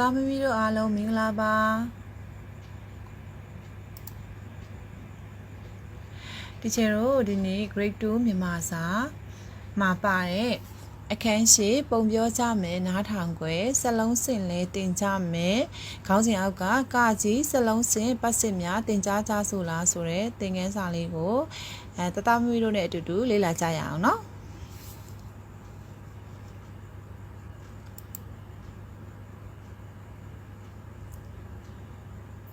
သားမမီတို့အားလုံးမင်္ဂလာပါဒီချေတို့ဒီနေ့ grade 2မြန်မာစာမှာပါတဲ့အခန်းရှိပုံပြောကြမယ်နားထောင်ခွဲစက်လုံးစင်လဲတင်ကြမယ်ခေါင်းစဉ်အောက်ကကကြီးစက်လုံးစင်ပတ်စစ်များတင်ကြားကြဆိုလားဆိုတဲ့သင်ခန်းစာလေးကိုအဲတသားမမီတို့နဲ့အတူတူလေ့လာကြရအောင်နော်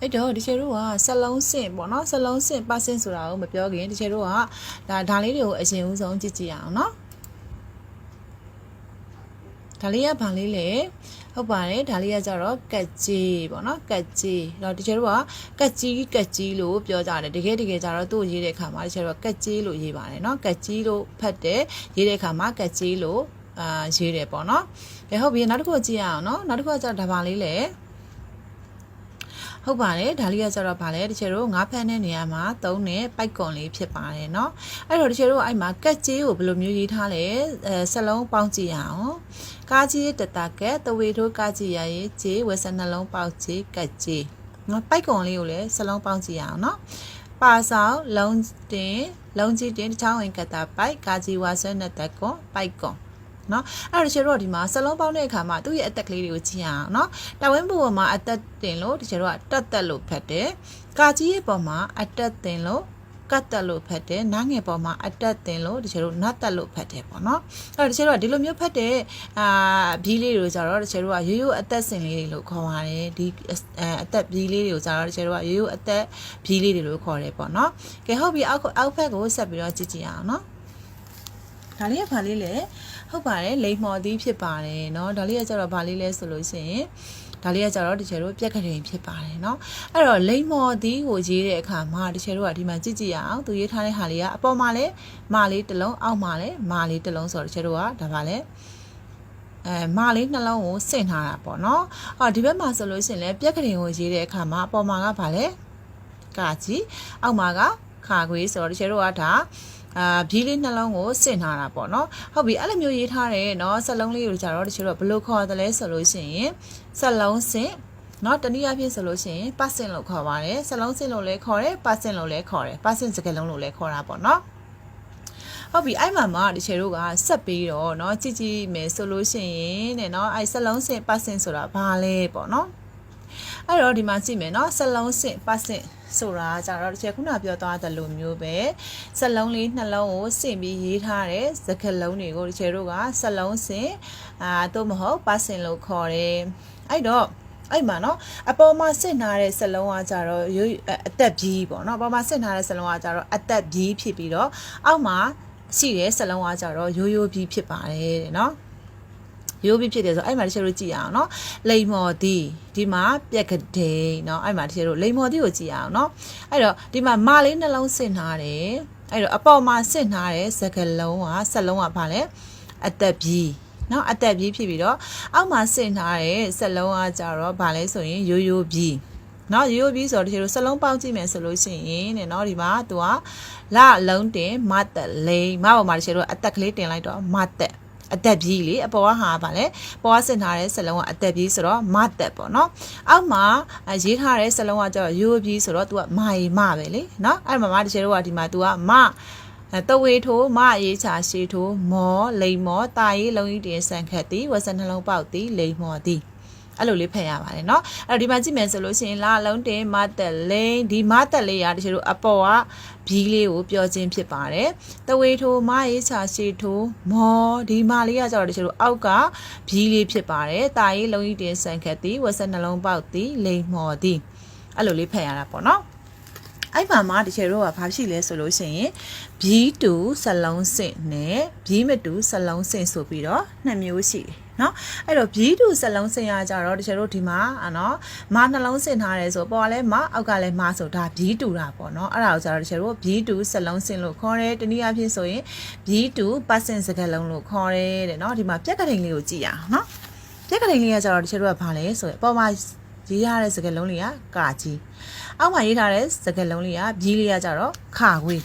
အဲ့တော့ဒီချေတို့ကစလုံးစင်ပေါ့နော်စလုံးစင်ပတ်စင်ဆိုတာကိုမပြောခင်ဒီချေတို့ကဒါဒါလေးတွေကိုအရင်ဦးဆုံးကြည့်ကြည့်အောင်နော်ဒါလေးကဘာလေးလဲဟုတ်ပါတယ်ဒါလေးကကြတော့ကက်ကြီးပေါ့နော်ကက်ကြီးအဲ့တော့ဒီချေတို့ကကက်ကြီးကက်ကြီးလို့ပြောကြတယ်တကယ်တကယ်ကြတော့သူ့ရေးတဲ့အခါမှာဒီချေတို့ကကက်ကြီးလို့ရေးပါတယ်နော်ကက်ကြီးလို့ဖတ်တယ်ရေးတဲ့အခါမှာကက်ကြီးလို့အာရေးတယ်ပေါ့နော်ကဲဟုတ်ပြီနောက်တစ်ခုကြည့်ရအောင်နော်နောက်တစ်ခုကကြတော့ဒါဘာလေးလဲ ဟုတ်ပါတယ်ဒါလေးကကျတော့ဗာလဲတချို့တို့ငါးဖက်တဲ့နေရာမှာသုံးတဲ့ပိုက်ကွန်လေးဖြစ်ပါတယ်เนาะအဲ့တော့တချို့တို့အဲ့မှာကက်ကြီးကိုဘယ်လိုမျိုးရေးထားလဲအဲစလုံးပေါင်းကြည့်ရအောင်ကားကြီးတတကက်တဝေတို့ကားကြီးရရေးဂျေဝက်စနှလုံးပေါက်ကြီးကက်ကြီးเนาะပိုက်ကွန်လေးကိုလည်းစလုံးပေါင်းကြည့်ရအောင်เนาะပါဆောင်လုံးတင်လုံးကြီးတင်တချောင်းဝင်ကတ်တာပိုက်ကာကြီးဝါဆွဲနဲ့တက်ကွန်ပိုက်ကွန် နော်အဲ့တော့တချို့တို့ဒီမှာစလုံးပေါင်းတဲ့အခါမှာသူ့ရဲ့အသက်ကလေးတွေကိုကြည့်ရအောင်နော်တဝင်းဘူပေါ်မှာအသက်တင်လို့တချို့တို့ကတက်တက်လို့ဖတ်တယ်ကာကြီးရဲ့ပေါ်မှာအတက်တင်လို့ကတ်တက်လို့ဖတ်တယ်နားငယ်ပေါ်မှာအတက်တင်လို့တချို့တို့နတ်တက်လို့ဖတ်တယ်ပေါ့နော်အဲ့တော့တချို့တို့ကဒီလိုမျိုးဖတ်တဲ့အာဘီးလေးတွေကိုကြတော့တချို့တို့ကရိုးရိုးအသက်စင်လေးတွေလို့ခေါ်ပါတယ်ဒီအသက်ဘီးလေးတွေကိုကြတော့တချို့တို့ကရိုးရိုးအသက်ဘီးလေးတွေလို့ခေါ်တယ်ပေါ့နော်ကဲဟုတ်ပြီအောက်အောက်ဖက်ကိုဆက်ပြီးတော့ကြည့်ကြည့်အောင်နော် ဒါလေးကဘာလေးလဲဟုတ်ပါတယ်လိမ်မော်သီးဖြစ်ပါတယ်เนาะဒါလေးကကျတော့ဘာလေးလဲဆိုလို့ရှိရင်ဒါလေးကကျတော့တချေတို့ပြက်ကလေးဖြစ်ပါတယ်เนาะအဲ့တော့လိမ်မော်သီးကိုရေးတဲ့အခါမှာတချေတို့ကဒီမှာကြည့်ကြည့်ရအောင်သူရေးထားတဲ့ဟာလေးကအပေါ်မှာလဲမာလေးတစ်လုံးအောက်မှာလဲမာလေးတစ်လုံးဆိုတော့တချေတို့ကဒါပါလဲအဲမာလေးနှလုံးကိုစင့်ထားတာပေါ့နော်အော်ဒီဘက်မှာဆိုလို့ရှိရင်လည်းပြက်ကလေးကိုရေးတဲ့အခါမှာအပေါ်မှာကဘာလဲကာကြီးအောက်မှာကခါခွေးဆိုတော့တချေတို့ကဒါ အာဘီးလေးနှလုံးကိုစင့်ထားတာပေါ့နော်ဟုတ်ပြီအဲ့လိုမျိုးရေးထားတယ်เนาะစက်လုံးလေးကိုကြတော့တချို့တော့ဘယ်လိုခေါ်တယ်လဲဆိုလို့ရှိရင်စက်လုံးစင့်เนาะတနည်းအားဖြင့်ဆိုလို့ရှိရင် percent လို့ခေါ်ပါတယ်စက်လုံးစင့်လို့လည်းခေါ်တယ် percent လို့လည်းခေါ်တယ် percent စကားလုံးလို့လည်းခေါ်တာပေါ့နော်ဟုတ်ပြီအဲ့မှာမှဒီချေတို့ကဆက်ပြီးတော့เนาะကြည့်ကြည့်မယ်ဆိုလို့ရှိရင်တဲ့เนาะအဲ့စက်လုံးစင့် percent ဆိုတာဘာလဲပေါ့နော် အဲ့တော့ဒီမှာကြည့်မယ်နော်ဆက်လုံးစင့်ပတ်စင့်ဆိုတာကြတော့တကယ်ခုနပြောသွားသလိုမျိုးပဲဆက်လုံးလေးနှလုံးကိုစင့်ပြီးရေးထားတဲ့စကလုံးတွေကိုတကယ်တို့ကဆက်လုံးစင့်အာသို့မဟုတ်ပတ်စင့်လို့ခေါ်တယ်အဲ့တော့အဲ့မှာနော်အပေါ်မှာစစ်နာတဲ့စလုံးကကြတော့ရွအသက်ကြီးပေါ့နော်အပေါ်မှာစစ်နာတဲ့စလုံးကကြတော့အသက်ကြီးဖြစ်ပြီးတော့အောက်မှာရှိတဲ့စလုံးကကြတော့ရိုးရိုးပြီးဖြစ်ပါတယ်တဲ့နော် ရိုးပြီးဖြစ်တယ်ဆိုအဲ့မှာတချို့တို့ကြည့်ရအောင်နော်လိမ်မော်ဒီဒီမှာပြက်ကတဲ့နော်အဲ့မှာတချို့တို့လိမ်မော်ဒီကိုကြည့်ရအောင်နော်အဲ့တော့ဒီမှာမာလေးနှလုံးစင်ထားတယ်အဲ့တော့အပေါ်မှာစင်ထားတဲ့စကလုံးကစက်လုံးကဘာလဲအသက်ပြီးနော်အသက်ပြီးဖြစ်ပြီးတော့အောက်မှာစင်ထားတဲ့စက်လုံးကကြတော့ဘာလဲဆိုရင်ရိုးရိုးပြီးနော်ရိုးရိုးပြီးဆိုတော့တချို့တို့စလုံးပေါင်းကြည့်မယ်ဆိုလို့ရှိရင်တဲ့နော်ဒီမှာသူကလလုံးတင်မတ်တက်လိန်မပေါ်မှာတချို့တို့အသက်ကလေးတင်လိုက်တော့မတ်တက် အသက်ကြီးလေအပေါ်ကဟာပါလေပေါ်ကဆင်ထားတဲ့စလုံးကအသက်ကြီးဆိုတော့မသက်ပေါ့နော်အောက်မှာရေးထားတဲ့စလုံးကကျတော့ရိုးပြီးဆိုတော့ तू ကမာရီမပဲလေနော်အဲ့မှာမတချေတော့ကဒီမှာ तू ကမတဝေထိုးမရေးချာရှိထိုးမောလိန်မောတာရေးလုံးကြီးတင်ဆန်ခတ်သည်ဝဆနှလုံးပေါက်သည်လိန်မောသည် အဲ့လိုလေးဖတ်ရပါတယ်เนาะအဲ့တော့ဒီမှာကြည့်မယ်ဆိုလို့ရှိရင်လာလုံးတင်မသက်လိန်ဒီမသက်လေးရာတချို့အပေါ်ကဘီးလေးကိုပြောခြင်းဖြစ်ပါတယ်တဝေထိုးမရေးချာရှိထိုးမောဒီမလေးကကျတော့တချို့အောက်ကဘီးလေးဖြစ်ပါတယ်တာရေးလုံးကြီးတင်ဆန်ခတ်သည်ဝဆနှလုံးပေါက်သည်လိန်မောသည်အဲ့လိုလေးဖတ်ရတာပေါ့เนาะအဲ့မှာမှတချို့တို့ကဘာဖြစ်လဲဆိုလို့ရှိရင်ဘီးတူစလုံးစင့်နဲ့ဘီးမတူစလုံးစင့်ဆိုပြီးတော့နှစ်မျိုးရှိတယ် နော်အဲ့တော့ဘီတူစလုံးစင်ရကြတော့တချို့တို့ဒီမှာနော်မာနှလုံးစင်ထားတယ်ဆိုပေါ်ကလည်းမအောက်ကလည်းမဆိုဒါဘီတူတာပေါ့နော်အဲ့ဒါကိုကြတော့တချို့တို့ဘီတူစလုံးစင်လို့ခေါ်တယ်တနည်းအားဖြင့်ဆိုရင်ဘီတူပတ်စင်စကလုံးလို့ခေါ်တယ်တဲ့နော်ဒီမှာပြက်ကတိန်လေးကိုကြည့်ရအောင်နော်ပြက်ကတိန်လေးကကြတော့တချို့တို့ကဘာလဲဆိုရင်အပေါ်မှာရေးရတဲ့စကလုံးလေးကကာကြီးအောက်မှာရေးထားတဲ့စကလုံးလေးကဘီလေးကကြတော့ခါခွေး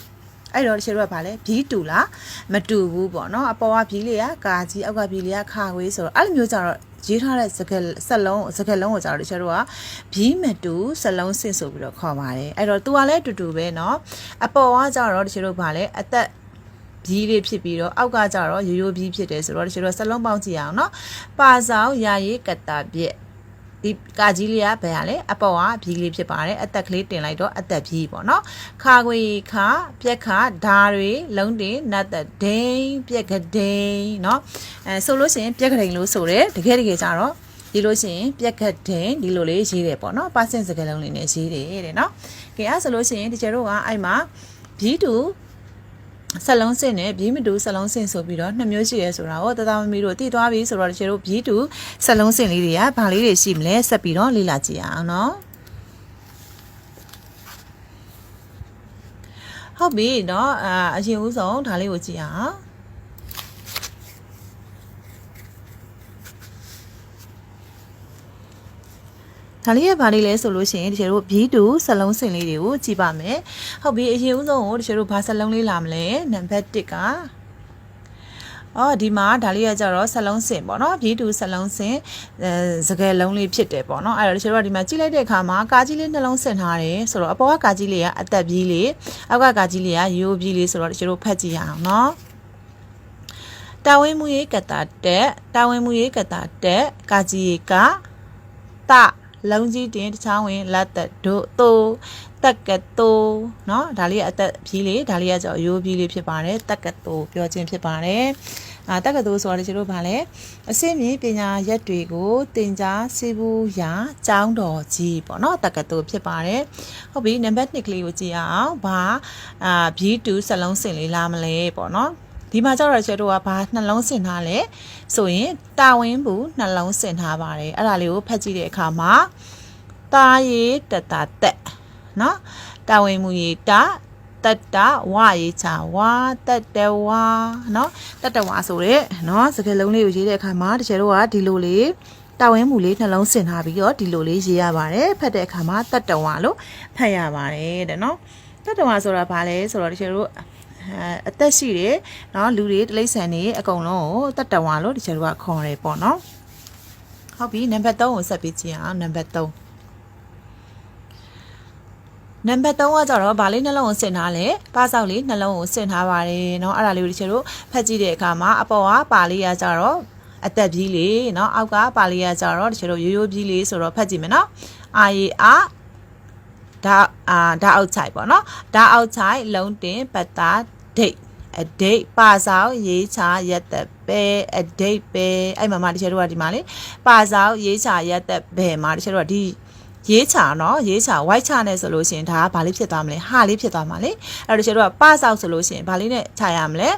အဲ့တော့တချို့ကဗာလဲဘီတူလားမတူဘူးပေါ့နော်အပေါ်ကဘီလေးကကာကြီးအောက်ကဘီလေးကခါဝေးဆိုတော့အဲ့လိုမျိုးကြတော့ရေးထားတဲ့စကစက်လုံးစကလုံးကိုကြတော့တချို့ကဘီမတူစက်လုံးစစ်ဆိုပြီးတော့ခေါ်ပါတယ်အဲ့တော့သူကလည်းတူတူပဲเนาะအပေါ်ကကြတော့တချို့ဗာလဲအသက်ဘီးလေးဖြစ်ပြီးတော့အောက်ကကြတော့ရိုးရိုးဘီးဖြစ်တယ်ဆိုတော့တချို့တော့စက်လုံးပေါင်းကြည့်အောင်เนาะပါဆောင်ယာရေးကတာပြက် ဒီကာကြီးလေးကဘယ်ရလဲအပေါ်ကဘီးလေးဖြစ်ပါတယ်အသက်ကလေးတင်လိုက်တော့အသက်ဘီးပေါ့နော်ခါခွေခါပြက်ခါဓာတွေလုံးတင်နတ်သက်ဒိန်ပြက်ကဒိန်เนาะအဲဆိုလို့ရှိရင်ပြက်ကဒိန်လို့ဆိုတယ်တကယ်တကယ်ကြတော့ဒီလို့ရှိရင်ပြက်ကဒိန်ဒီလိုလေးရေးတယ်ပေါ့နော်ပါစင်စကလုံးလေးနဲ့ရေးတယ်တဲ့เนาะကဲအဲ့ဆိုလို့ရှိရင်ဒီကျတို့ကအဲ့မှာဘီးတူ ဆက်လုံးစင်နဲ့ဘီးမတူဆက်လုံးစင်ဆိုပြီးတော့နှစ်မျိုးရှိရဲဆိုတာကိုတသားမမီတို့တည်သွားပြီဆိုတော့တချို့ဘီးတူဆက်လုံးစင်လေးတွေကဘာလေးတွေရှိမလဲဆက်ပြီးတော့လေ့လာကြည့်အောင်နော်ဟုတ်ပြီเนาะအာအရင်ဦးဆုံးဒါလေးကိုကြည့်အောင် ဒါလေးရဲ့ဗာလေးလဲဆိုလို့ရှိရင်တချို့တို့ဘီးတူစလုံးစင်လေးတွေကိုကြည့်ပါမယ်ဟုတ်ပြီအရင်ဦးဆုံးကိုတချို့တို့ဘာစလုံးလေးလာမလဲနံပါတ်1ကအော်ဒီမှာဒါလေးရကြတော့ဆက်လုံးစင်ပေါ့နော်ဘီးတူဆက်လုံးစင်အဲစကယ်လုံးလေးဖြစ်တယ်ပေါ့နော်အဲ့တော့တချို့တို့ဒီမှာကြည့်လိုက်တဲ့အခါမှာကာကြီးလေးနှလုံးစင်ထားတယ်ဆိုတော့အပေါ်ကကာကြီးလေးကအသက်ပြီးလေးအောက်ကကာကြီးလေးကရိုးပြီးလေးဆိုတော့တချို့တို့ဖတ်ကြည့်ရအောင်နော်တာဝင်းမူရေးကတာတက်တာဝင်းမူရေးကတာတက်ကာကြီးကတ လုံးကြီးတင်တချောင်းဝင်လက်သက်တို့သို့တက်ကတိုးเนาะဒါလေးကအသက်ဖြီးလေးဒါလေးကကြောင့်ရိုးဖြီးလေးဖြစ်ပါတယ်တက်ကတိုးပြောခြင်းဖြစ်ပါတယ်အာတက်ကတိုးဆိုတော့ကျတို့ဗာလဲအစင်းမြေပညာရက်တွေကိုတင် जा စီဘူးရာကျောင်းတော်ကြီးပေါ့เนาะတက်ကတိုးဖြစ်ပါတယ်ဟုတ်ပြီနံပါတ်1ကလေးကိုကြည့်အောင်ဘာအာ B2 စလုံးစင်လေးလာမလဲပေါ့เนาะ ဒီမှာကျတော့ကျတို့ကဘာနှလုံးစင်ထားလဲဆိုရင်တာဝင်းဘူးနှလုံးစင်ထားပါတယ်အဲ့ဒါလေးကိုဖတ်ကြည့်တဲ့အခါမှာတာရီတတတက်နော်တာဝင်းမူရီတာတတ္တဝရေချာဝါတတ္တဝါเนาะတတ္တဝါဆိုတဲ့เนาะစကားလုံးလေးကိုရေးတဲ့အခါမှာတကယ်တော့ကဒီလိုလေးတာဝင်းမူလေးနှလုံးဆင်ထားပြီးတော့ဒီလိုလေးရေးရပါတယ်ဖတ်တဲ့အခါမှာတတ္တဝါလို့ဖတ်ရပါတယ်တဲ့เนาะတတ္တဝါဆိုတာဘာလဲဆိုတော့တကယ်တော့ အသက်ရှိတယ်เนาะလူတွေတိရစ္ဆာန်တွေအကုန်လုံးကိုတတ္တဝါလို့တကယ်တော့ခေါ်တယ်ပေါ့เนาะဟုတ်ပြီနံပါတ်3ကိုဆက်ပြီးကြည့်အောင်နံပါတ်3နံပါတ်3ကကြတော့ဗာလေးနှလုံးကိုဆင်ထားလဲပါဆောက်လေးနှလုံးကိုဆင်ထားပါတယ်เนาะအဲ့ဒါလေးကိုဒီချေတို့ဖတ်ကြည့်တဲ့အခါမှာအပေါ်ကပါလေးကကြတော့အသက်ကြီးလေးเนาะအောက်ကပါလေးကကြတော့ဒီချေတို့ရိုးရိုးကြီးလေးဆိုတော့ဖတ်ကြည့်မယ်เนาะအာရီအာဒါအာဒါအောက်ချိုက်ပေါ့เนาะဒါအောက်ချိုက်လုံးတင်ပတ်တာ ဒိတ်အဒိတ်ပါဆောင်ရေးချရက်သက်ပဲအဒိတ်ပဲအဲ့မှာမှတချို့တို့ကဒီမှာလေပါဆောင်ရေးချရက်သက်ပဲမှာတချို့တို့ကဒီရေးချာနော်ရေးချာ white ချာနဲ့ဆိုလို့ရှိရင်ဒါကဘာလေးဖြစ်သွားမလဲဟာလေးဖြစ်သွားမှာလေအဲ့တော့တချို့တို့ကပဆောက်ဆိုလို့ရှိရင်ဘာလေးနဲ့ခြာရမလဲ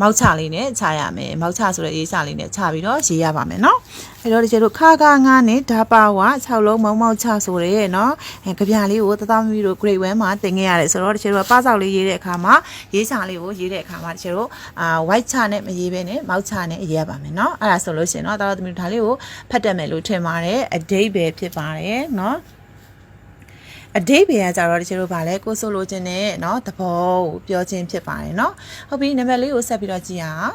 မောက်ချလေးနဲ့ခြာရမယ်မောက်ချဆိုတဲ့ရေးချလေးနဲ့ခြာပြီးတော့ရေးရပါမယ်နော်အဲ့တော့ဒီကျတို့ခါခါငါနဲ့ဓာပါဝ6လုံးမောင်းမောက်ချဆိုရဲနော်အဲကြပြလေးကိုသသားမီတို့ grade 1မှာသင်ခဲ့ရတယ်ဆိုတော့ဒီကျတို့ပဆောက်လေးရေးတဲ့အခါမှာရေးချလေးကိုရေးတဲ့အခါမှာဒီကျတို့အာ white ချနဲ့မရေးဘဲနဲ့မောက်ချနဲ့ရေးရပါမယ်နော်အဲ့ဒါဆိုလို့ရှိရင်တော့တော်တော်သမီးတို့ဒါလေးကိုဖတ်တတ်မယ်လို့ထင်ပါတယ်အဒိတ်ပဲဖြစ်ပါတယ်နော် အတိတ်ပဲကကြတော့တချို့တို့ဗာလဲကိုဆိုလိုချင်တဲ့เนาะသဘောကိုပြောခြင်းဖြစ်ပါတယ်เนาะဟုတ်ပြီနံပါတ်လေးကိုဆက်ပြီးတော့ကြည့်အောင်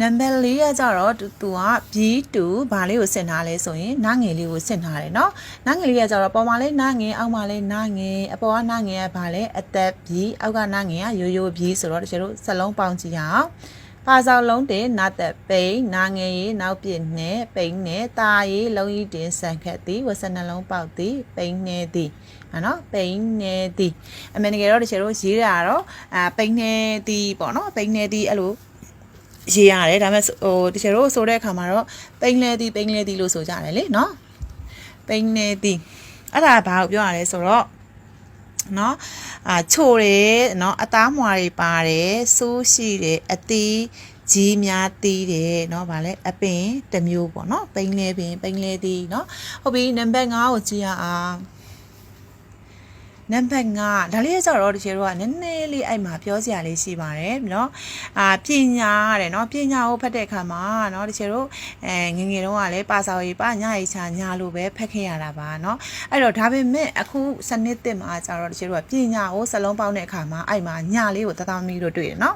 နံပါတ်၄ကကြတော့သူက B2 ဘာလေးကိုဆင်ထားလဲဆိုရင်နားငယ်လေးကိုဆင်ထားတယ်เนาะနားငယ်လေးကကြတော့ပေါ်မှာလဲနားငယ်အောက်မှာလဲနားငယ်အပေါ်ကနားငယ်ကဘာလဲအသက် B အောက်ကနားငယ်ကရိုးရိုး B ဆိုတော့တချို့တို့စလုံးပေါင်းကြည့်အောင် ပါဆောင်လုံးတင်နာသက်ပိန်နာငယ်ရီနောက်ပြစ်နဲ့ပိန်နဲ့ตาရီလုံးကြီးတင်ဆန်ခက်သည်ဝဆနှလုံးပေါက်သည်ပိန်နေသည်နော်ပိန်နေသည်အမေတကယ်တော့တချို့တို့ရေးရတော့အာပိန်နေသည်ပေါ့နော်ပိန်နေသည်အဲ့လိုရေးရတယ်ဒါပေမဲ့ဟိုတချို့တို့ဆိုတဲ့အခါမှာတော့ပိန်လေသည်ပိန်လေသည်လို့ဆိုကြတယ်လေနော်ပိန်နေသည်အဲ့ဒါဘာကိုပြောရလဲဆိုတော့ เนาะအာချိုတယ်เนาะအသားမွာတွေပါတယ်ဆိုးရှိတယ်အသီးကြီးများတီးတယ်เนาะဗာလဲအပင်တစ်မျိုးပေါ့เนาะပိန်းလဲပင်ပိန်းလဲတီးเนาะဟုတ်ပြီနံပါတ်5ကိုကြည့်ရအောင် န နံပါတ်5ဒါလေးကျတော့တချို့ကနည်းနည်းလေးအဲ့မှာပြောစရာလေးရှိပါတယ်เนาะအာပညာတဲ့เนาะပညာကိုဖတ်တဲ့အခါမှာเนาะတချို့တို့အဲငယ်ငယ်တုန်းကလည်းပါစာရေးပါညရေးချာညာလို့ပဲဖတ်ခဲ့ရတာပါเนาะအဲ့တော့ဒါပေမဲ့အခုစနစ်တစ်မှာကျတော့တချို့တို့ကပညာကိုစလုံးပေါင်းတဲ့အခါမှာအဲ့မှာညာလေးကိုတသားမီလို့တွေ့တယ်เนาะ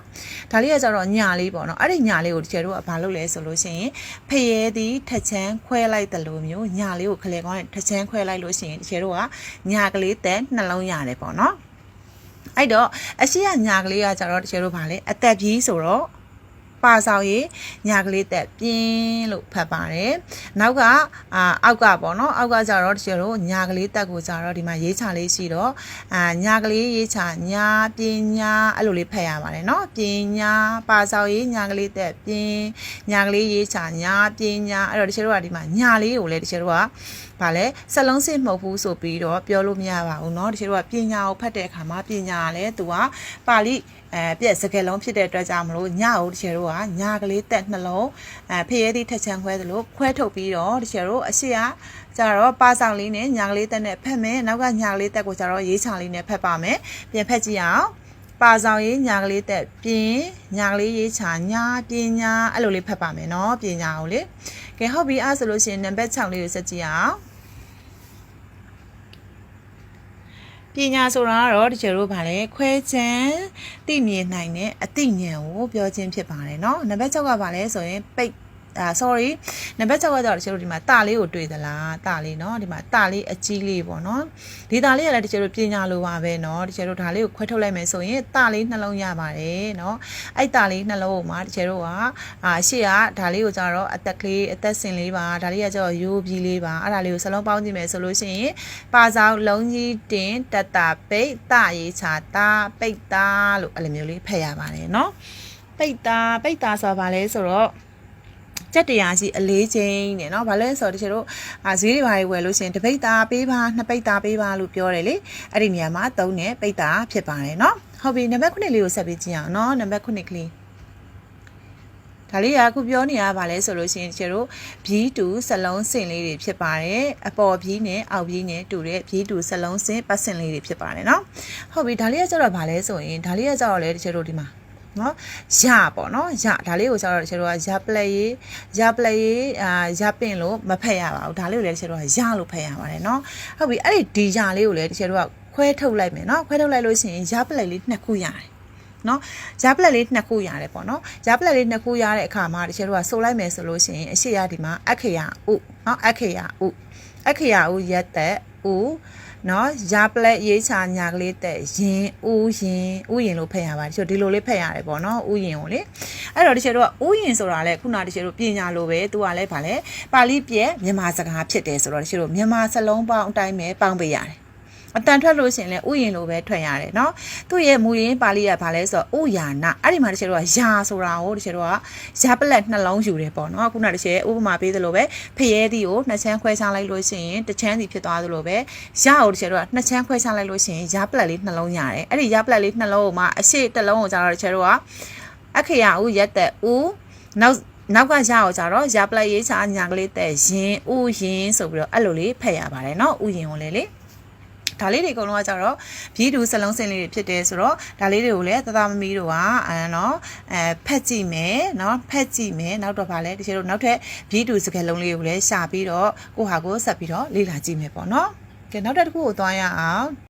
ဒါလေးကကျတော့ညာလေးပေါ့เนาะအဲ့ဒီညာလေးကိုတချို့တို့ကဘာလုပ်လဲဆိုလို့ရှိရင်ဖျဲသည်ထချမ်းခွဲလိုက်တယ်လို့မျိုးညာလေးကိုခလေကောင်းနဲ့ထချမ်းခွဲလိုက်လို့ရှိရင်တချို့တို့ကညာကလေးတဲ့နှလုံး ံးင်းရတယ်ပေါ့နော်အဲ့တော့အရှိရညာကလေးကကျတော့တကယ်လို့ဗာလဲအသက်ကြီးဆိုတော့ပါဆောင်ရေညာကလေးသက်ပြင်းလို့ဖတ်ပါတယ်။နောက်ကအာအောက်ကပေါ့နော်အောက်ကကြတော့တချို့တို့ညာကလေးသက်ကိုကြတော့ဒီမှာရေးချလေးရှိတော့အာညာကလေးရေးချညာပညာအဲ့လိုလေးဖတ်ရပါတယ်နော်ပညာပါဆောင်ရေညာကလေးသက်ပြင်းညာကလေးရေးချညာပညာအဲ့တော့တချို့တို့ကဒီမှာညာလေးကိုလည်းတချို့တို့က ဗာလဲစက်လုံးစစ်မဟုတ်ဘူးဆိုပြီးတော့ပြောလို့မရပါဘူးเนาะတချို့တို့ကပညာကိုဖတ်တဲ့အခါမှာပညာကလည်းသူကပါဠိအဲပြက်စကယ်လုံးဖြစ်တဲ့အတွက်ကြောင့်မလို့ညကိုတချို့တို့ကညာကလေးတက်နှလုံးအဲဖျဲသည့်ထက်ချမ်းခွဲသလိုခွဲထုတ်ပြီးတော့တချို့တို့အရှိကကြတော့ပါဆောင်လေးနဲ့ညာကလေးတက်နဲ့ဖက်မယ်နောက်ကညာကလေးတက်ကိုကြတော့ရေးချလေးနဲ့ဖက်ပါမယ်ပြန်ဖက်ကြည့်အောင်ပါဆောင်ရေးညာကလေးတက်ပြင်းညာကလေးရေးချညာပညာအဲ့လိုလေးဖတ်ပါမယ်เนาะပညာကိုလေကဲဟုတ်ပြီအဲ့ဆိုလို့ရှိရင်နံပါတ်6လေးကိုစက်ကြည့်အောင် ပညာဆိုတာကတော့တချို့တို့ဗာလဲခွဲချမ်းသိမြင်နိုင်တဲ့အသိဉာဏ်ကိုပြောခြင်းဖြစ်ပါတယ်เนาะနံပါတ်6ကဗာလဲဆိုရင်ပိတ် အာ sorry နံပါတ်6ကတော့တချို့တို့ဒီမှာတာလေးကိုတွေ့သလားတာလေးเนาะဒီမှာတာလေးအကြီးလေးပေါ့เนาะဒီတာလေးကလည်းတချို့တို့ပညာလိုပါပဲเนาะတချို့တို့ဒါလေးကိုခွဲထုတ်လိုက်မယ်ဆိုရင်တာလေးနှလုံးရပါတယ်เนาะအဲ့တာလေးနှလုံးကိုမှတချို့တို့ကအာရှေ့ကဒါလေးကိုကြတော့အသက်ကလေးအသက်စင်လေးပါဒါလေးကကျတော့ရိုးပြီးလေးပါအဲ့ဒါလေးကိုစလုံးပေါင်းကြည့်မယ်ဆိုလို့ရှိရင်ပါဆောင်လုံးကြီးတင်တတပိတ်တရေးချာတာပိတ်တာလို့အဲ့လိုမျိုးလေးဖတ်ရပါတယ်เนาะပိတ်တာပိတ်တာဆိုတာဘာလဲဆိုတော့ ကြက်တရားရှိအလေးချင်းနဲ့เนาะဘာလဲဆိုတော့တချို့တို့အာဈေးတွေဘာတွေဝယ်လို့ရှိရင်တပိတ်သားပေးပါနှစ်ပိတ်သားပေးပါလို့ပြောတယ်လေအဲ့ဒီနေရာမှာသုံးတဲ့ပိတ်သားဖြစ်ပါတယ်เนาะဟုတ်ပြီနံပါတ်9လေးကိုဆက်ပြီးကြည့်အောင်เนาะနံပါတ်9ကလေးဒါလေးကအခုပြောနေရပါလဲဆိုလို့ရှိရင်ကျတို့ဘီးတူစလုံးစင်လေးတွေဖြစ်ပါတယ်အပေါ်ဘီးနဲ့အောက်ဘီးနဲ့တူတဲ့ဘီးတူစလုံးစင်ပတ်စင်လေးတွေဖြစ်ပါတယ်เนาะဟုတ်ပြီဒါလေးကကျတော့ဗာလဲဆိုရင်ဒါလေးကကျတော့လေကျတို့ဒီမှာ နော်ရပေါ့နော်ရဒါလေးကိုကျတော့ကျွန်တော်ကရပလက်ရေးရပလက်ရေးအာရပင်လို့မဖက်ရပါဘူးဒါလေးကိုလည်းကျွန်တော်ကရလို့ဖက်ရပါတယ်နော်ဟုတ်ပြီအဲ့ဒီဒီရလေးကိုလည်းကျွန်တော်ကခွဲထုတ်လိုက်မယ်နော်ခွဲထုတ်လိုက်လို့ရှိရင်ရပလက်လေးနှစ်ခုရတယ်နော်ဂျာပလက်လေးနှစ်ခုရတယ်ပေါ့နော်ဂျာပလက်လေးနှစ်ခုရတဲ့အခါမှာတချို့ကဆိုလိုက်မယ်ဆိုလို့ရှိရင်အရှိရဒီမှာအခရာဥနော်အခရာဥအခရာဥရက်တဲ့ဥ နော်ရာပလက်ရေးချာညာကလေးတဲ့ရင်ဥရင်ဥရင်လို့ဖတ်ရပါတယ်တချို့ဒီလိုလေးဖတ်ရတယ်ပေါ့နော်ဥရင်ကိုလေအဲ့တော့တချို့တို့ကဥရင်ဆိုတာလေခုနတချို့တို့ပညာလိုပဲသူကလည်းဗာလဲပါဠိပြည့်မြန်မာစကားဖြစ်တယ်ဆိုတော့တချို့တို့မြန်မာစလုံးပေါင်းအတိုင်းပဲပေါင်းပေးရတယ် အတန်ထွက်လို့ရှိရင်လည်းဥယင်လိုပဲထွက်ရတယ်เนาะသူ့ရဲ့မူရင်းပါဠိကဘာလဲဆိုတော့ဥယာနာအဲ့ဒီမှာတချို့တော့ယာဆိုတာကိုတချို့တော့ယာပလက်နှလုံးယူတယ်ပေါ့เนาะခုနတချို့ဥပမာပေးသလိုပဲဖရဲသီးကိုနှစ်ချမ်းခွဲခြားလိုက်လို့ရှိရင်တစ်ချမ်းစီဖြစ်သွားသလိုပဲယာကိုတချို့တော့နှစ်ချမ်းခွဲခြားလိုက်လို့ရှိရင်ယာပလက်လေးနှလုံးရတယ်အဲ့ဒီယာပလက်လေးနှလုံးကိုမှအရှိတစ်လုံးကိုကျတော့တချို့တော့အခရာဥရက်တဲ့ဥနောက်နောက်ကရအောင်ကြတော့ရပလက်ရေးချာညာကလေးတဲ့ရင်ဥရင်ဆိုပြီးတော့အဲ့လိုလေးဖက်ရပါတယ်เนาะဥရင်ကိုလည်းလေ ဒါလေးတွေအကုန်လုံးကကြတော့ဘီးဒူစလုံးစင်လေးတွေဖြစ်တယ်ဆိုတော့ဒါလေးတွေကိုလည်းတသားမမီတို့ကအဲနော်အဲဖက်ကြည့်မယ်နော်ဖက်ကြည့်မယ်နောက်တော့ဗာလဲတချို့တို့နောက်ထပ်ဘီးဒူစကလုံးလေးကိုလည်းရှာပြီးတော့ကိုဟာကိုဆက်ပြီးတော့လေ့လာကြည့်မယ်ပေါ့နော်ကဲနောက်တစ်ခုကိုသွားရအောင်